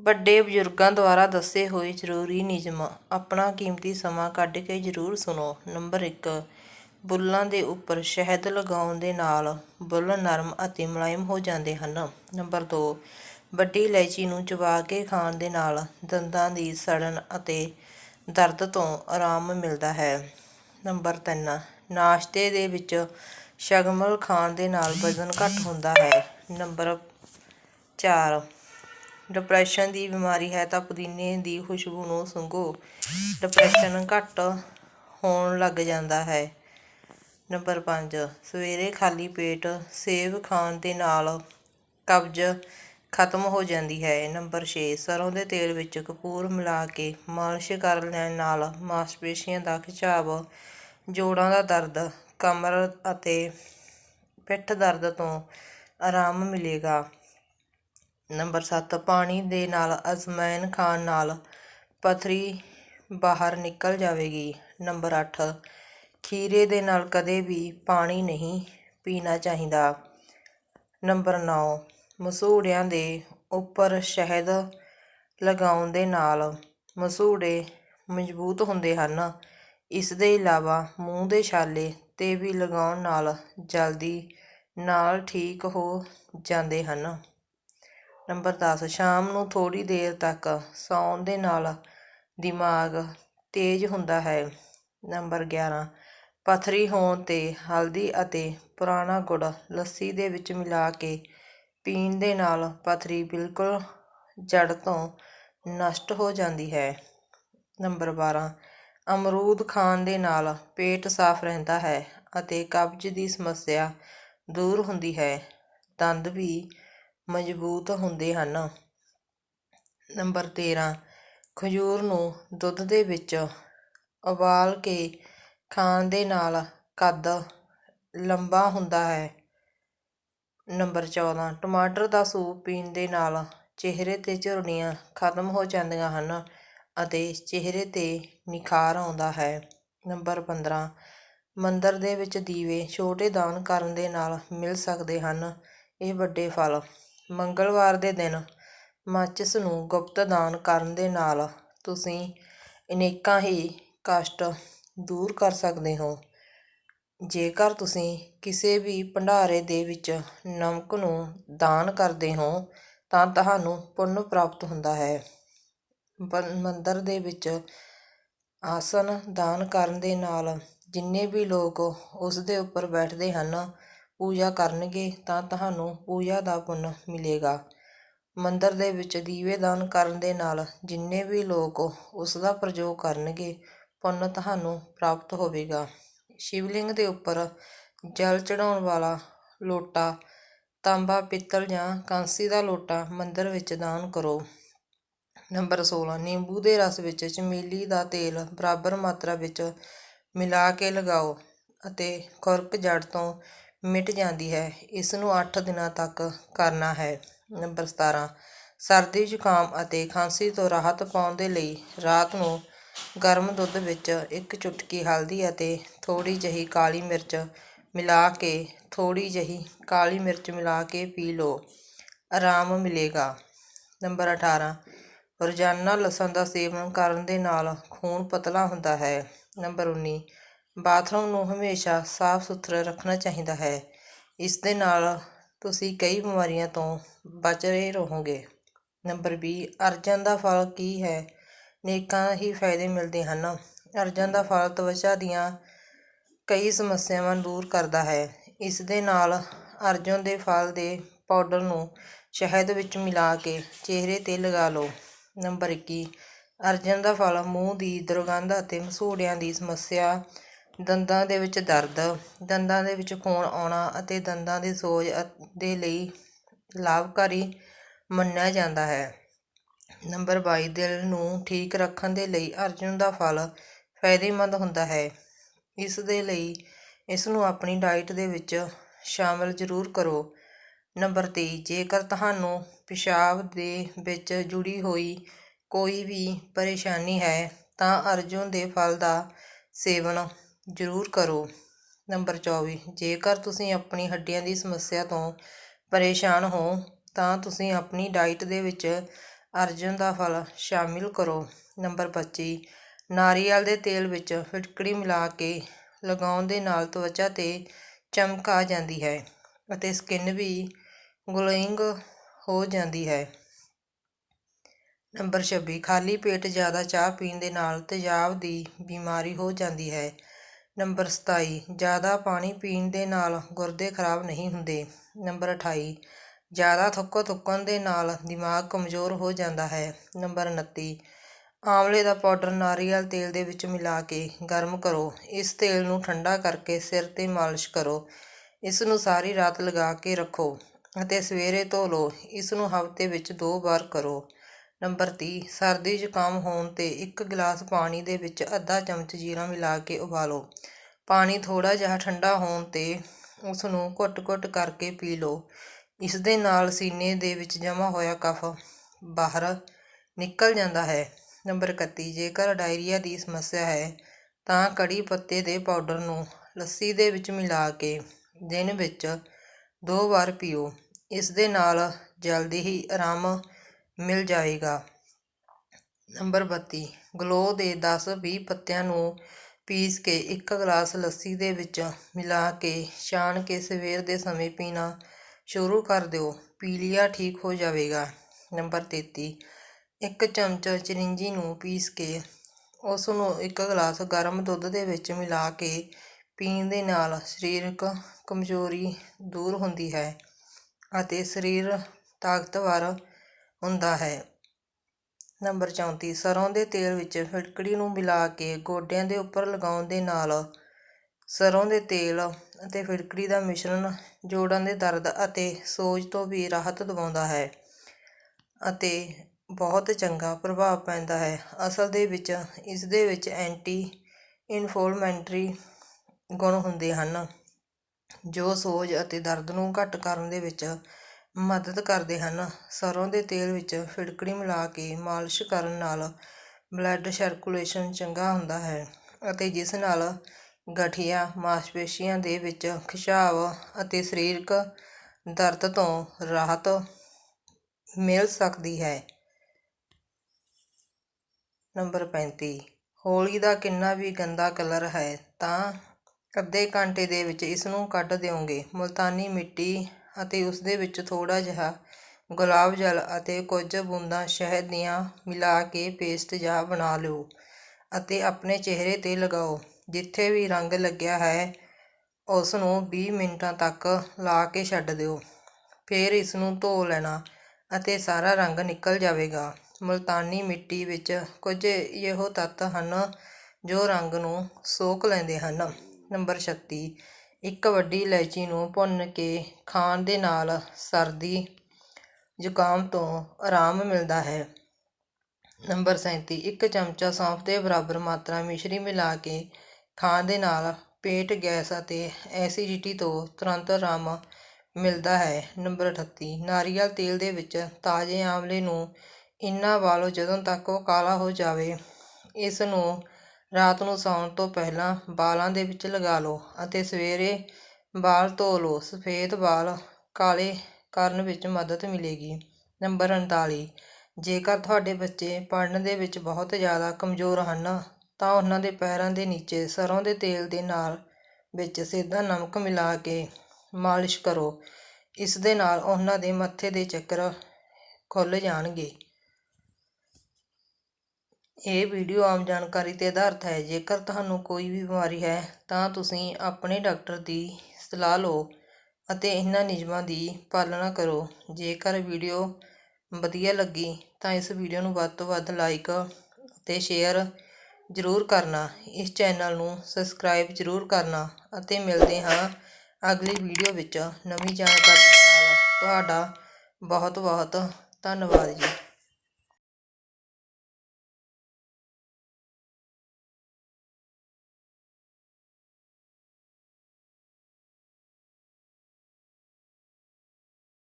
ਵੱਡੇ ਬਜ਼ੁਰਗਾਂ ਦੁਆਰਾ ਦੱਸੇ ਹੋਏ ਜ਼ਰੂਰੀ ਨਿਯਮ ਆਪਣਾ ਕੀਮਤੀ ਸਮਾਂ ਕੱਢ ਕੇ ਜ਼ਰੂਰ ਸੁਣੋ। ਨੰਬਰ ਇੱਕ, ਬੁੱਲਾਂ ਦੇ ਉੱਪਰ ਸ਼ਹਿਦ ਲਗਾਉਣ ਦੇ ਨਾਲ ਬੁੱਲ ਨਰਮ ਅਤੇ ਮੁਲਾਇਮ ਹੋ ਜਾਂਦੇ ਹਨ। ਨੰਬਰ ਦੋ, ਵੱਡੀ ਇਲਾਇਚੀ ਨੂੰ ਚਬਾ ਕੇ ਖਾਣ ਦੇ ਨਾਲ ਦੰਦਾਂ ਦੀ ਸੜਨ ਅਤੇ ਦਰਦ ਤੋਂ ਆਰਾਮ ਮਿਲਦਾ ਹੈ। ਨੰਬਰ ਤਿੰਨ, ਨਾਸ਼ਤੇ ਦੇ ਵਿੱਚ ਸ਼ਗਮਲ ਖਾਣ ਦੇ ਨਾਲ ਵਜ਼ਨ ਘੱਟ ਹੁੰਦਾ ਹੈ। ਨੰਬਰ ਚਾਰ ਡਿਪਰੈਸ਼ਨ ਦੀ ਬਿਮਾਰੀ ਹੈ ਤਾਂ ਪੁਦੀਨੇ ਦੀ ਖੁਸ਼ਬੂ ਨੂੰ ਸੁੰਘੋ। ਡਿਪਰੈਸ਼ਨ ਘੱਟ ਹੋਣ ਲੱਗ ਜਾਂਦਾ ਹੈ। ਨੰਬਰ 5 ਸਵੇਰੇ ਖਾਲੀ ਪੇਟ ਸੇਬ ਖਾਣ ਦੇ ਨਾਲ ਕਬਜ਼ ਖਤਮ ਹੋ ਜਾਂਦੀ ਹੈ। ਨੰਬਰ 6 ਸਰੋਂ ਦੇ ਤੇਲ ਵਿੱਚ ਕਪੂਰ ਮਿਲਾ ਕੇ ਮਾਲਿਸ਼ ਕਰ ਲੈਣ ਨਾਲ ਮਾਸਪੇਸ਼ੀਆਂ ਦਾ ਖਿਚਾਵ, ਜੋੜਾਂ ਦਾ ਦਰਦ, ਕਮਰ ਅਤੇ ਪਿੱਠ ਦਰਦ ਤੋਂ ਆਰਾਮ ਮਿਲੇਗਾ। ਨੰਬਰ 7 ਪਾਣੀ ਦੇ ਨਾਲ ਅਜਵਾਇਣ ਖਾਣ ਨਾਲ ਪਥਰੀ ਬਾਹਰ ਨਿਕਲ ਜਾਵੇਗੀ। ਨੰਬਰ 8 ਖੀਰੇ ਦੇ ਨਾਲ ਕਦੇ ਵੀ ਪਾਣੀ ਨਹੀਂ ਪੀਣਾ ਚਾਹੀਦਾ। ਨੰਬਰ 9 ਮਸੂੜਿਆਂ ਦੇ ਉੱਪਰ ਸ਼ਹਿਦ ਲਗਾਉਣ ਦੇ ਨਾਲ ਮਸੂੜੇ ਮਜ਼ਬੂਤ ਹੁੰਦੇ ਹਨ। ਇਸ ਦੇ ਇਲਾਵਾ ਮੂੰਹ ਦੇ ਛਾਲੇ 'ਤੇ ਵੀ ਲਗਾਉਣ ਨਾਲ ਜਲਦੀ ਨਾਲ ਠੀਕ ਹੋ ਜਾਂਦੇ ਹਨ। ਨੰਬਰ 10 ਸ਼ਾਮ ਨੂੰ ਥੋੜ੍ਹੀ ਦੇਰ ਤੱਕ ਸੌਣ ਦੇ ਨਾਲ ਦਿਮਾਗ ਤੇਜ਼ ਹੁੰਦਾ ਹੈ। ਨੰਬਰ 11 ਪਥਰੀ ਹੋਣ 'ਤੇ ਹਲਦੀ ਅਤੇ ਪੁਰਾਣਾ ਗੁੜ ਲੱਸੀ ਦੇ ਵਿੱਚ ਮਿਲਾ ਕੇ ਪੀਣ ਦੇ ਨਾਲ ਪਥਰੀ ਬਿਲਕੁਲ ਜੜ ਤੋਂ ਨਸ਼ਟ ਹੋ ਜਾਂਦੀ ਹੈ। ਨੰਬਰ 12 ਅਮਰੂਦ ਖਾਣ ਦੇ ਨਾਲ ਪੇਟ ਸਾਫ਼ ਰਹਿੰਦਾ ਹੈ ਅਤੇ ਕਬਜ਼ ਦੀ ਸਮੱਸਿਆ ਦੂਰ ਹੁੰਦੀ ਹੈ। ਦੰਦ ਵੀ ਮਜ਼ਬੂਤ ਹੁੰਦੇ ਹਨ। ਨੰਬਰ 13 ਖਜੂਰ ਨੂੰ ਦੁੱਧ ਦੇ ਵਿੱਚ ਉਬਾਲ ਕੇ ਖਾਣ ਦੇ ਨਾਲ ਕੱਦ ਲੰਬਾ ਹੁੰਦਾ ਹੈ। ਨੰਬਰ 14 ਟਮਾਟਰ ਦਾ ਸੂਪ ਪੀਣ ਦੇ ਨਾਲ ਚਿਹਰੇ 'ਤੇ ਝੁਰੜੀਆਂ ਖਤਮ ਹੋ ਜਾਂਦੀਆਂ ਹਨ ਅਤੇ ਚਿਹਰੇ 'ਤੇ ਨਿਖਾਰ ਆਉਂਦਾ ਹੈ। ਨੰਬਰ 15 ਮੰਦਰ ਦੇ ਵਿੱਚ ਦੀਵੇ ਛੋਟੇ ਦਾਨ ਕਰਨ ਦੇ ਨਾਲ ਮਿਲ ਸਕਦੇ ਹਨ। ਇਹ ਵੱਡੇ ਫਲ। ਮੰਗਲਵਾਰ ਦੇ ਦਿਨ ਮਾਚਿਸ ਨੂੰ ਗੁਪਤ ਦਾਨ ਕਰਨ ਦੇ ਨਾਲ ਤੁਸੀਂ ਅਨੇਕਾਂ ਹੀ ਕਸ਼ਟ ਦੂਰ ਕਰ ਸਕਦੇ ਹੋ। ਜੇਕਰ ਤੁਸੀਂ ਕਿਸੇ ਵੀ ਭੰਡਾਰੇ ਦੇ ਵਿੱਚ ਨਮਕ ਨੂੰ ਦਾਨ ਕਰਦੇ ਹੋ, ਤਾਂ ਤੁਹਾਨੂੰ ਪੁੰਨ ਪ੍ਰਾਪਤ ਹੁੰਦਾ ਹੈ। ਮੰਦਰ ਦੇ ਵਿੱਚ ਆਸਨ ਦਾਨ ਕਰਨ ਦੇ ਨਾਲ ਜਿੰਨੇ ਵੀ ਲੋਕ ਉਸ ਦੇ ਉੱਪਰ ਬੈਠਦੇ ਹਨ ਪੂਜਾ ਕਰਨਗੇ ਤਾਂ ਤੁਹਾਨੂੰ ਪੂਜਾ ਦਾ ਪੁੰਨ ਮਿਲੇਗਾ। ਮੰਦਰ ਦੇ ਵਿੱਚ ਦੀਵੇ ਦਾਨ ਕਰਨ ਦੇ ਨਾਲ ਜਿੰਨੇ ਵੀ ਲੋਕ ਉਸ ਦਾ ਪ੍ਰਯੋਗ ਕਰਨਗੇ, ਪੁੰਨ ਤੁਹਾਨੂੰ ਪ੍ਰਾਪਤ ਹੋਵੇਗਾ। ਸ਼ਿਵਲਿੰਗ ਦੇ ਉੱਪਰ ਜਲ ਚੜਾਉਣ ਵਾਲਾ ਲੋਟਾ, ਤਾਂਬਾ, ਪਿੱਤਲ ਜਾਂ ਕਾਂਸੀ ਦਾ ਲੋਟਾ ਮੰਦਰ ਵਿੱਚ ਦਾਨ ਕਰੋ। ਨੰਬਰ 16 ਨਿੰਬੂ ਦੇ ਰਸ ਵਿੱਚ ਚਮੇਲੀ ਦਾ ਤੇਲ ਬਰਾਬਰ ਮਾਤਰਾ ਵਿੱਚ ਮਿਲਾ ਕੇ ਲਗਾਓ ਅਤੇ ਖੁਰਕ ਜੜ ਤੋਂ ਮਿਟ ਜਾਂਦੀ ਹੈ। ਇਸ ਨੂੰ ਅੱਠ ਦਿਨਾਂ ਤੱਕ ਕਰਨਾ ਹੈ। ਨੰਬਰ 17 ਸਰਦੀ, ਜ਼ੁਕਾਮ ਅਤੇ ਖਾਂਸੀ ਤੋਂ ਰਾਹਤ ਪਾਉਣ ਦੇ ਲਈ ਰਾਤ ਨੂੰ ਗਰਮ ਦੁੱਧ ਵਿੱਚ ਇੱਕ ਚੁਟਕੀ ਹਲਦੀ ਅਤੇ ਥੋੜ੍ਹੀ ਜਿਹੀ ਕਾਲੀ ਮਿਰਚ ਮਿਲਾ ਕੇ, ਥੋੜ੍ਹੀ ਜਿਹੀ ਕਾਲੀ ਮਿਰਚ ਮਿਲਾ ਕੇ ਪੀ ਲਓ। ਆਰਾਮ ਮਿਲੇਗਾ। ਨੰਬਰ 18 ਰੋਜ਼ਾਨਾ ਲਸਣ ਦਾ ਸੇਵਨ ਕਰਨ ਦੇ ਨਾਲ ਖੂਨ ਪਤਲਾ ਹੁੰਦਾ ਹੈ। ਨੰਬਰ 19 ਬਾਥਰੂਮ ਨੂੰ ਹਮੇਸ਼ਾ ਸਾਫ਼ ਸੁਥਰਾ ਰੱਖਣਾ ਚਾਹੀਦਾ ਹੈ। ਇਸ ਦੇ ਨਾਲ ਤੁਸੀਂ ਕਈ ਬਿਮਾਰੀਆਂ ਤੋਂ ਬਚ ਰਹੇ ਰਹੋਗੇ। ਨੰਬਰ ਵੀਹ ਅਰਜਨ ਦਾ ਫਲ ਕੀ ਹੈ? ਨੇਕਾਂ ਹੀ ਫਾਇਦੇ ਮਿਲਦੇ ਹਨ। ਅਰਜਨ ਦਾ ਫਲ ਤਵਚਾ ਦੀਆਂ ਕਈ ਸਮੱਸਿਆਵਾਂ ਦੂਰ ਕਰਦਾ ਹੈ। ਇਸ ਦੇ ਨਾਲ ਅਰਜਨ ਦੇ ਫਲ ਦੇ ਪਾਊਡਰ ਨੂੰ ਸ਼ਹਿਦ ਵਿੱਚ ਮਿਲਾ ਕੇ ਚਿਹਰੇ 'ਤੇ ਲਗਾ ਲਓ। ਨੰਬਰ 21 ਅਰਜਨ ਦਾ ਫਲ ਮੂੰਹ ਦੀ ਦੁਰਗੰਧ ਅਤੇ ਮਸੂੜਿਆਂ ਦੀ ਸਮੱਸਿਆ ਦੰਦਾਂ ਦੇ ਵਿੱਚ ਦਰਦ, ਦੰਦਾਂ ਦੇ ਵਿੱਚ ਖੂਨ ਆਉਣਾ ਅਤੇ ਦੰਦਾਂ ਦੀ ਸੋਜ ਦੇ ਲਈ ਲਾਭਕਾਰੀ ਮੰਨਿਆ ਜਾਂਦਾ ਹੈ। ਨੰਬਰ ਬਾਈ, ਦਿਲ ਨੂੰ ਠੀਕ ਰੱਖਣ ਦੇ ਲਈ ਅਰਜਨ ਦਾ ਫਲ ਫਾਇਦੇਮੰਦ ਹੁੰਦਾ ਹੈ। ਇਸ ਦੇ ਲਈ ਇਸ ਨੂੰ ਆਪਣੀ ਡਾਈਟ ਦੇ ਵਿੱਚ ਸ਼ਾਮਲ ਜ਼ਰੂਰ ਕਰੋ। ਨੰਬਰ 23 ਜੇਕਰ ਤੁਹਾਨੂੰ ਪਿਸ਼ਾਬ ਦੇ ਵਿੱਚ ਜੁੜੀ ਹੋਈ ਕੋਈ ਵੀ ਪਰੇਸ਼ਾਨੀ ਹੈ ਤਾਂ ਅਰਜੁਨ ਦੇ ਫਲ ਦਾ ਸੇਵਨ ਜ਼ਰੂਰ ਕਰੋ। ਨੰਬਰ 24 ਜੇਕਰ ਤੁਸੀਂ ਆਪਣੀ ਹੱਡੀਆਂ ਦੀ ਸਮੱਸਿਆ ਤੋਂ ਪਰੇਸ਼ਾਨ ਹੋ, ਤਾਂ ਤੁਸੀਂ ਆਪਣੀ ਡਾਈਟ ਦੇ ਵਿੱਚ ਅਰਜਨ ਦਾ ਫਲ ਸ਼ਾਮਿਲ ਕਰੋ। ਨੰਬਰ 25 ਨਾਰੀਅਲ ਦੇ ਤੇਲ ਵਿੱਚ ਫਿਟਕੜੀ ਮਿਲਾ ਕੇ ਲਗਾਉਣ ਦੇ ਨਾਲ ਤਵਚਾ ਤੇ ਚਮਕ ਆ ਜਾਂਦੀ ਹੈ ਅਤੇ ਸਕਿਨ ਵੀ ਗਲੋਇੰਗ ਹੋ ਜਾਂਦੀ ਹੈ। ਨੰਬਰ 26 ਖਾਲੀ ਪੇਟ ਜ਼ਿਆਦਾ ਚਾਹ ਪੀਣ ਦੇ ਨਾਲ ਤੇਜ਼ਾਬ ਦੀ ਬਿਮਾਰੀ ਹੋ ਜਾਂਦੀ ਹੈ। ਨੰਬਰ 27 ਜ਼ਿਆਦਾ ਪਾਣੀ ਪੀਣ ਦੇ ਨਾਲ ਗੁਰਦੇ ਖਰਾਬ ਨਹੀਂ ਹੁੰਦੇ। ਨੰਬਰ 28 ਜ਼ਿਆਦਾ ਥੁੱਕ ਥੁੱਕਣ ਦੇ ਨਾਲ ਦਿਮਾਗ ਕਮਜ਼ੋਰ ਹੋ ਜਾਂਦਾ ਹੈ। ਨੰਬਰ ਉਨੱਤੀ ਆਮਲੇ ਦਾ ਪਾਊਡਰ ਨਾਰੀਅਲ ਤੇਲ ਦੇ ਵਿੱਚ ਮਿਲਾ ਕੇ ਗਰਮ ਕਰੋ। ਇਸ ਤੇਲ ਨੂੰ ਠੰਡਾ ਕਰਕੇ ਸਿਰ ਤੇ ਮਾਲਿਸ਼ ਕਰੋ। ਇਸ ਨੂੰ ਸਾਰੀ ਰਾਤ ਲਗਾ ਕੇ ਰੱਖੋ ਅਤੇ ਸਵੇਰੇ ਧੋ ਲਓ। ਇਸ ਨੂੰ ਹਫ਼ਤੇ ਵਿੱਚ ਦੋ ਵਾਰ ਕਰੋ। ਨੰਬਰ ਤੀਹ, ਸਰਦੀ ਜ਼ੁਕਾਮ ਹੋਣ ਤੇ ਇੱਕ ਗਿਲਾਸ ਪਾਣੀ ਦੇ ਵਿੱਚ ਅੱਧਾ ਚਮਚ ਜੀਰਾ ਮਿਲਾ ਕੇ ਉਬਾਲੋ। ਪਾਣੀ ਥੋੜ੍ਹਾ ਜਿਹਾ ਠੰਡਾ ਹੋਣ ਤੇ ਉਸ ਨੂੰ ਘੁੱਟ-ਘੁੱਟ ਕਰਕੇ ਪੀ ਲਓ। ਇਸ ਦੇ ਨਾਲ ਸੀਨੇ ਦੇ ਵਿੱਚ ਜਮ੍ਹਾਂ ਹੋਇਆ ਕਫ ਬਾਹਰ ਨਿਕਲ ਜਾਂਦਾ ਹੈ। ਨੰਬਰ 31 ਜੇਕਰ ਡਾਇਰੀਆ ਦੀ ਸਮੱਸਿਆ ਹੈ, ਤਾਂ ਕੜੀ ਪੱਤੇ ਦੇ ਪਾਊਡਰ ਨੂੰ ਲੱਸੀ ਦੇ ਵਿੱਚ ਮਿਲਾ ਕੇ ਦਿਨ ਵਿੱਚ ਦੋ ਵਾਰ ਪੀਓ। ਇਸ ਦੇ ਨਾਲ ਜਲਦੀ ਹੀ ਆਰਾਮ ਮਿਲ ਜਾਵੇਗਾ ਨੰਬਰ 32 ਗਲੋ ਦੇ 10-20 ਪੱਤਿਆਂ ਨੂੰ ਪੀਸ ਕੇ ਇੱਕ ਗਲਾਸ ਲੱਸੀ ਦੇ ਵਿੱਚ ਮਿਲਾ ਕੇ ਛਾਣ ਕੇ ਸਵੇਰ ਦੇ ਸਮੇਂ ਪੀਣਾ ਸ਼ੁਰੂ ਕਰ ਦਿਓ। ਪੀਲੀਆ ਠੀਕ ਹੋ ਜਾਵੇਗਾ। ਨੰਬਰ 33 ਇੱਕ ਚਮਚਾ ਚਰਿੰਜੀ ਨੂੰ ਪੀਸ ਕੇ ਉਸ ਨੂੰ ਇੱਕ ਗਲਾਸ ਗਰਮ ਦੁੱਧ ਦੇ ਵਿੱਚ ਮਿਲਾ ਕੇ ਪੀਣ ਦੇ ਨਾਲ ਸਰੀਰਕ ਕਮਜ਼ੋਰੀ ਦੂਰ ਹੁੰਦੀ ਹੈ ਅਤੇ ਸਰੀਰ ਤਾਕਤਵਰ ਹੁੰਦਾ ਹੈ। ਨੰਬਰ ਚੌਂਤੀ ਸਰ੍ਹੋਂ ਦੇ ਤੇਲ ਵਿੱਚ ਫਿਟਕੜੀ ਨੂੰ ਮਿਲਾ ਕੇ ਗੋਡਿਆਂ ਦੇ ਉੱਪਰ ਲਗਾਉਣ ਦੇ ਨਾਲ ਸਰ੍ਹੋਂ ਦੇ ਤੇਲ ਅਤੇ ਫਿਟਕੜੀ ਦਾ ਮਿਸ਼ਰਣ ਜੋੜਾਂ ਦੇ ਦਰਦ ਅਤੇ ਸੋਜ ਤੋਂ ਵੀ ਰਾਹਤ ਦਿਵਾਉਂਦਾ ਹੈ ਅਤੇ ਬਹੁਤ ਚੰਗਾ ਪ੍ਰਭਾਵ ਪੈਂਦਾ ਹੈ। ਅਸਲ ਦੇ ਵਿੱਚ ਇਸ ਦੇ ਵਿੱਚ ਐਂਟੀ ਇਨਫੋਲਮੈਂਟਰੀ ਗੁਣ ਹੁੰਦੇ ਹਨ ਜੋ ਸੋਜ ਅਤੇ ਦਰਦ ਨੂੰ ਘੱਟ ਕਰਨ ਦੇ ਵਿੱਚ ਮਦਦ ਕਰਦੇ ਹਨ। ਸਰ੍ਹੋਂ ਦੇ ਤੇਲ ਵਿੱਚ ਫਿਟਕੜੀ ਮਿਲਾ ਕੇ ਮਾਲਿਸ਼ ਕਰਨ ਨਾਲ ਬਲੱਡ ਸਰਕੂਲੇਸ਼ਨ ਚੰਗਾ ਹੁੰਦਾ ਹੈ ਅਤੇ ਜਿਸ ਨਾਲ ਗਠੀਆ, ਮਾਸਪੇਸ਼ੀਆਂ ਦੇ ਵਿੱਚ ਖਿਚਾਵ ਅਤੇ ਸਰੀਰਕ ਦਰਦ ਤੋਂ ਰਾਹਤ ਮਿਲ ਸਕਦੀ ਹੈ। ਨੰਬਰ 35 ਹੋਲੀ ਦਾ ਕਿੰਨਾ ਵੀ ਗੰਦਾ ਕਲਰ ਹੈ ਤਾਂ ਅੱਧੇ ਘੰਟੇ ਦੇ ਵਿੱਚ ਇਸ ਨੂੰ ਕੱਢ ਦਿਓਗੇ। ਮੁਲਤਾਨੀ ਮਿੱਟੀ ਅਤੇ ਉਸ ਦੇ ਵਿੱਚ ਥੋੜ੍ਹਾ ਜਿਹਾ ਗੁਲਾਬ ਜਲ ਅਤੇ ਕੁਝ ਬੂੰਦਾਂ ਸ਼ਹਿਦ ਦੀਆਂ ਮਿਲਾ ਕੇ ਪੇਸਟ ਜਾਂ ਬਣਾ ਲਓ ਅਤੇ ਆਪਣੇ ਚਿਹਰੇ ਤੇ ਲਗਾਓ। ਜਿੱਥੇ ਵੀ ਰੰਗ ਲੱਗਿਆ ਹੈ ਉਸ ਨੂੰ 20 ਮਿੰਟਾਂ ਤੱਕ ਲਾ ਕੇ ਛੱਡ ਦਿਓ। ਫਿਰ ਇਸ ਨੂੰ ਧੋ ਲੈਣਾ ਅਤੇ ਸਾਰਾ ਰੰਗ ਨਿਕਲ ਜਾਵੇਗਾ। ਮੁਲਤਾਨੀ ਮਿੱਟੀ ਵਿੱਚ ਕੁਝ ਇਹੋ ਤੱਤ ਹਨ ਜੋ ਰੰਗ ਨੂੰ ਸੋਖ ਲੈਂਦੇ ਹਨ। ਨੰਬਰ 36 ਇੱਕ ਵੱਡੀ ਇਲਾਇਚੀ ਨੂੰ ਭੁੰਨ ਕੇ ਖਾਣ ਦੇ ਨਾਲ ਸਰਦੀ ਜ਼ੁਕਾਮ ਤੋਂ ਆਰਾਮ ਮਿਲਦਾ ਹੈ। ਨੰਬਰ 37 ਇੱਕ ਚਮਚਾ ਸੌਂਫ ਦੇ ਬਰਾਬਰ ਮਾਤਰਾ ਮਿਸ਼ਰੀ ਮਿਲਾ ਕੇ ਖਾਣ ਦੇ ਨਾਲ ਪੇਟ, ਗੈਸ ਅਤੇ ਐਸੀਡਿਟੀ ਤੋਂ ਤੁਰੰਤ ਆਰਾਮ ਮਿਲਦਾ ਹੈ। ਨੰਬਰ 38 ਨਾਰੀਅਲ ਤੇਲ ਦੇ ਵਿੱਚ ਤਾਜ਼ੇ ਆਂਵਲੇ ਨੂੰ ਇੰਨਾ ਉਬਾਲੋ ਜਦੋਂ ਤੱਕ ਉਹ ਕਾਲਾ ਹੋ ਜਾਵੇ, ਇਸ ਨੂੰ ਰਾਤ ਨੂੰ ਸੌਣ ਤੋਂ ਪਹਿਲਾਂ ਵਾਲਾਂ ਦੇ ਵਿੱਚ ਲਗਾ ਲਓ ਅਤੇ ਸਵੇਰੇ ਵਾਲ ਧੋ ਲਓ। ਸਫੇਦ ਵਾਲ ਕਾਲੇ ਕਰਨ ਵਿੱਚ ਮਦਦ ਮਿਲੇਗੀ। ਨੰਬਰ 39 ਜੇਕਰ ਤੁਹਾਡੇ ਬੱਚੇ ਪੜ੍ਹਨ ਦੇ ਵਿੱਚ ਬਹੁਤ ਜ਼ਿਆਦਾ ਕਮਜ਼ੋਰ ਹਨ, ਤਾਂ ਉਹਨਾਂ ਦੇ ਪੈਰਾਂ ਦੇ ਨੀਚੇ ਸਰ੍ਹੋਂ ਦੇ ਤੇਲ ਦੇ ਨਾਲ ਵਿੱਚ ਸਿੱਧਾ ਨਮਕ ਮਿਲਾ ਕੇ ਮਾਲਿਸ਼ ਕਰੋ। ਇਸ ਦੇ ਨਾਲ ਉਹਨਾਂ ਦੇ ਮੱਥੇ ਦੇ ਚੱਕਰ ਖੁੱਲ੍ਹ ਜਾਣਗੇ। ਇਹ ਵੀਡੀਓ ਆਮ ਜਾਣਕਾਰੀ ਤੇ ਆਧਾਰਿਤ ਹੈ। ਜੇਕਰ ਤੁਹਾਨੂੰ ਕੋਈ ਵੀ ਬਿਮਾਰੀ ਹੈ, ਤਾਂ ਤੁਸੀਂ ਆਪਣੇ ਡਾਕਟਰ ਦੀ ਸਲਾਹ ਲਓ ਅਤੇ ਇਹਨਾਂ ਨਿਯਮਾਂ ਦੀ ਪਾਲਣਾ ਕਰੋ। ਜੇਕਰ ਵੀਡੀਓ ਵਧੀਆ ਲੱਗੀ, ਤਾਂ ਇਸ ਵੀਡੀਓ ਨੂੰ ਵੱਧ ਤੋਂ ਵੱਧ ਲਾਈਕ ਅਤੇ ਸ਼ੇਅਰ ਜ਼ਰੂਰ ਕਰਨਾ। ਇਸ ਚੈਨਲ ਨੂੰ ਸਬਸਕ੍ਰਾਈਬ ਜ਼ਰੂਰ ਕਰਨਾ ਅਤੇ ਮਿਲਦੇ ਹਾਂ ਅਗਲੀ ਵੀਡੀਓ ਵਿੱਚ। ਨਵੀਂ ਜਾਣਕਾਰੀ ਦੇ ਨਾਲ ਤੁਹਾਡਾ ਬਹੁਤ ਬਹੁਤ ਧੰਨਵਾਦ ਜੀ।